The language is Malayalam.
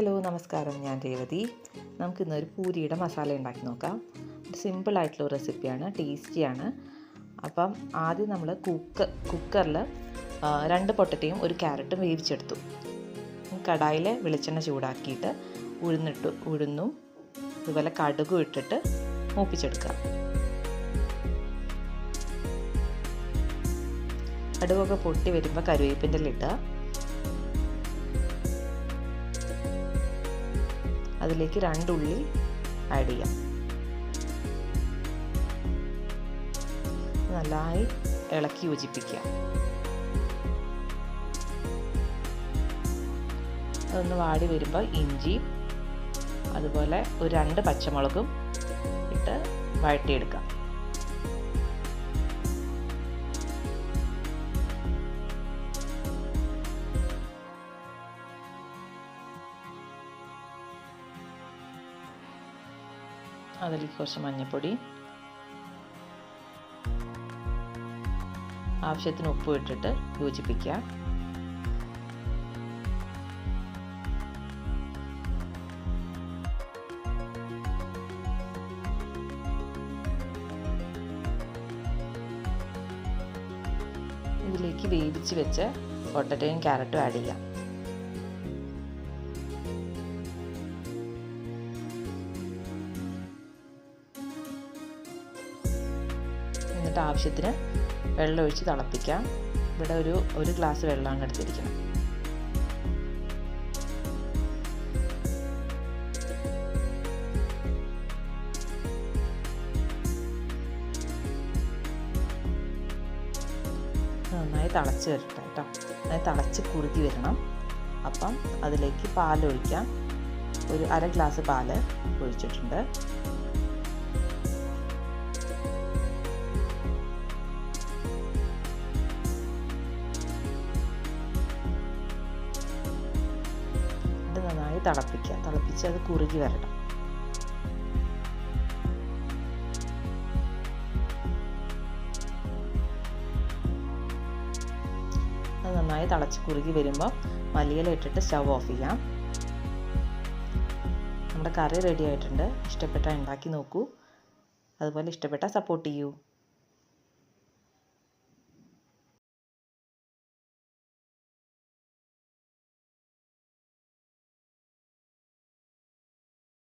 ഹലോ നമസ്കാരം. ഞാൻ രേവതി. നമുക്ക് ഒരു പൂരിയുടെ മസാല ഉണ്ടാക്കി നോക്കാം. സിമ്പിളായിട്ടുള്ള റെസിപ്പിയാണ് ടേസ്റ്റിയാണ് അപ്പം ആദ്യം നമ്മൾ കുക്ക് കുക്കറിൽ രണ്ട് പൊട്ടറ്റയും ഒരു ക്യാരറ്റും വേവിച്ചെടുത്തു. കടായിൽ വെളിച്ചെണ്ണ ചൂടാക്കിയിട്ട് ഉഴുന്നിട്ട് ഉഴുന്നും അതുപോലെ കടുകും ഇട്ടിട്ട് മൂപ്പിച്ചെടുക്കുക. കടുകൊക്കെ പൊട്ടി വരുമ്പോൾ കരുവേപ്പിന്റെ ഇടുക. അതിലേക്ക് രണ്ടുള്ളി ആഡ് ചെയ്യാം. നന്നായി ഇളക്കി യോജിപ്പിക്കുക. അതൊന്ന് വാടി വരുമ്പോൾ ഇഞ്ചി അതുപോലെ ഒരു രണ്ട് പച്ചമുളകും ഇട്ട് വഴട്ടിയെടുക്കാം അതിലേക്ക് കുറച്ച് മഞ്ഞൾപ്പൊടി ആവശ്യത്തിന് ഉപ്പ് ഇട്ടിട്ട് യോജിപ്പിക്കുക. ഇതിലേക്ക് വേവിച്ച് വെച്ച് പൊട്ടറ്റോയും ക്യാരറ്റും ആഡ് ചെയ്യാം. എന്നിട്ട് ആവശ്യത്തിന് വെള്ളം ഒഴിച്ച് തിളപ്പിക്കാം. ഇവിടെ ഒരു ഒരു ഗ്ലാസ് വെള്ളം അങ്ങ് എടുത്തിരിക്കണം. നന്നായി തിളച്ച് വരട്ടെ കേട്ടോ. നന്നായി തിളച്ച് കുറുകി വരണം. അപ്പം അതിലേക്ക് പാലൊഴിക്കാം. ഒരു അര ഗ്ലാസ് പാൽ ഒഴിച്ചിട്ടുണ്ട്. നന്നായി തിളപ്പിക്കുക. തിളപ്പിച്ച് അത് കുറുകി വരണം. അത് നന്നായി തിളച്ച് കുറുകി വരുമ്പോൾ മല്ലിയില ഇട്ടിട്ട് സ്റ്റവ് ഓഫ് ചെയ്യാം. നമ്മുടെ കറി റെഡി ആയിട്ടുണ്ട്. ഇഷ്ടപ്പെട്ടാൽ ഉണ്ടാക്കി നോക്കൂ. അതുപോലെ ഇഷ്ടപ്പെട്ടാൽ സപ്പോർട്ട് ചെയ്യൂ.